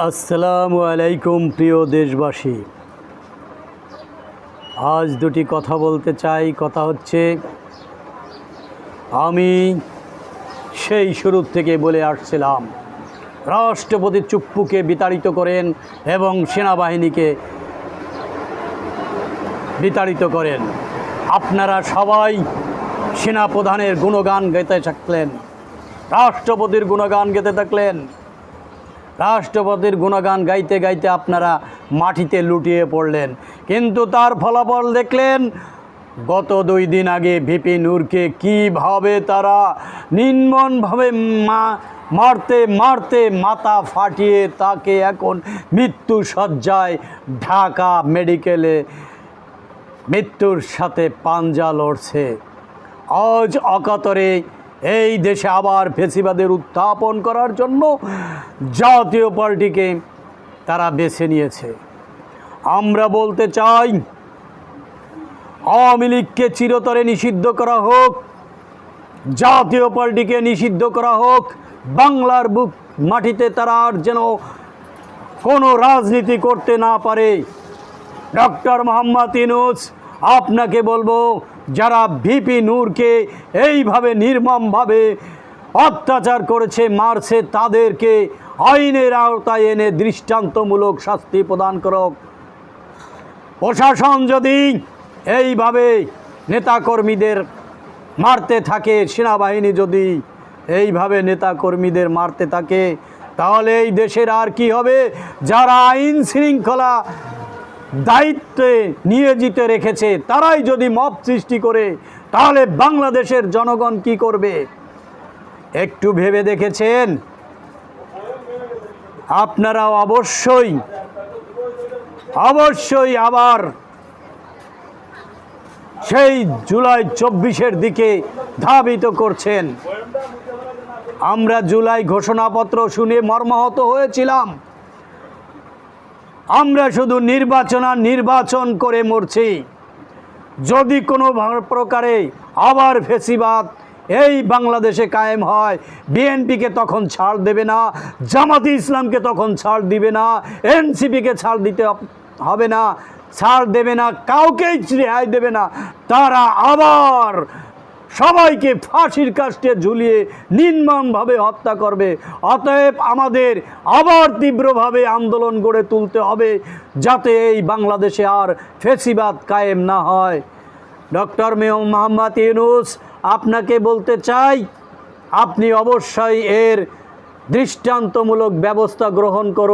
আসসালামু আলাইকুম, প্রিয় দেশবাসী। আজ দুটি কথা বলতে চাই। কথা হচ্ছে, আমি সেই শুরুর থেকে বলে আসছিলাম, রাষ্ট্রপতি চুপ্পুকে বিতাড়িত করেন এবং সেনাবাহিনীকে বিতাড়িত করেন। আপনারা সবাই সেনাপ্রধানের গুণগান গেতে থাকলেন, রাষ্ট্রপতির গুণগান গেতে থাকলেন রাষ্ট্রপতির গুণগান গাইতে গাইতে আপনারা মাটিতে লুটিয়ে পড়লেন। কিন্তু তার ফলাফল দেখলেন, গত দুই দিন আগে ভিপি নূরকে কীভাবে তারা নির্মমভাবে মা, মারতে মারতে মাথা ফাটিয়ে তাকে এখন মৃত্যু সজ্জায় ঢাকা মেডিকেলে মৃত্যুর সাথে পাঞ্জা লড়ছে। আজ অকাতরে এই দেশে আবার ফেসিবাদের উত্থাপন করার জন্য জাতীয় পার্টিকে তারা বেছে নিয়েছে। আমরা বলতে চাই, আওয়ামী লীগকে চিরতরে নিষিদ্ধ করা হোক, জাতীয় পার্টিকে নিষিদ্ধ করা হোক, বাংলার বুক মাটিতে তারা আর যেন কোনো রাজনীতি করতে না পারে। ডক্টর মোহাম্মদ ইনুস আপনাকে বলব, যারা ভিপি নূরকে এইভাবে নির্মমভাবে অত্যাচার করেছে, মারছে, তাদেরকে আইনের আওতায় এনে দৃষ্টান্তমূলক শাস্তি প্রদান করক। প্রশাসন যদি এইভাবে নেতাকর্মীদের মারতে থাকে, সেনাবাহিনী যদি এইভাবে নেতাকর্মীদের মারতে থাকে, তাহলে এই দেশের আর কি হবে? যারা আইন শৃঙ্খলা দায়িত্বে নিয়োজিত রেখেছে, তারাই যদি মব সৃষ্টি করে, তাহলে বাংলাদেশের জনগণ কি করবে? একটু ভেবে দেখেছেন? আপনারা অবশ্যই অবশ্যই আবার সেই জুলাই চব্বিশের দিকে ধাবিত করছেন। আমরা জুলাই ঘোষণাপত্র শুনে মর্মাহত হয়েছিলাম। আমরা শুধু নির্বাচন আর নির্বাচন করে মরছি। যদি কোনো প্রকারে আবার ফেসিবাদ এই বাংলাদেশে কায়েম হয়, বিএনপিকে তখন ছাড় দেবে না, জামাতি ইসলামকে তখন ছাড় দিবে না, এনসিপিকে ছাড় দিতে হবে না, ছাড় দেবে না, কাউকেই রেহাই দেবে না, তারা আবার সবাইকে ফাঁসির কাস্টে ঝুলিয়ে নির্মমভাবে হত্যা করবে। অতএব আমাদের আবার তীব্রভাবে আন্দোলন গড়ে তুলতে হবে, যাতে এই বাংলাদেশে আর ফেসিবাদ কায়েম না হয়। ডক্টর মোহাম্মদ ইউনুস, আপনাকে বলতে চাই, আপনি অবশ্যই এর দৃষ্টান্তমূলক ব্যবস্থা গ্রহণ করুন।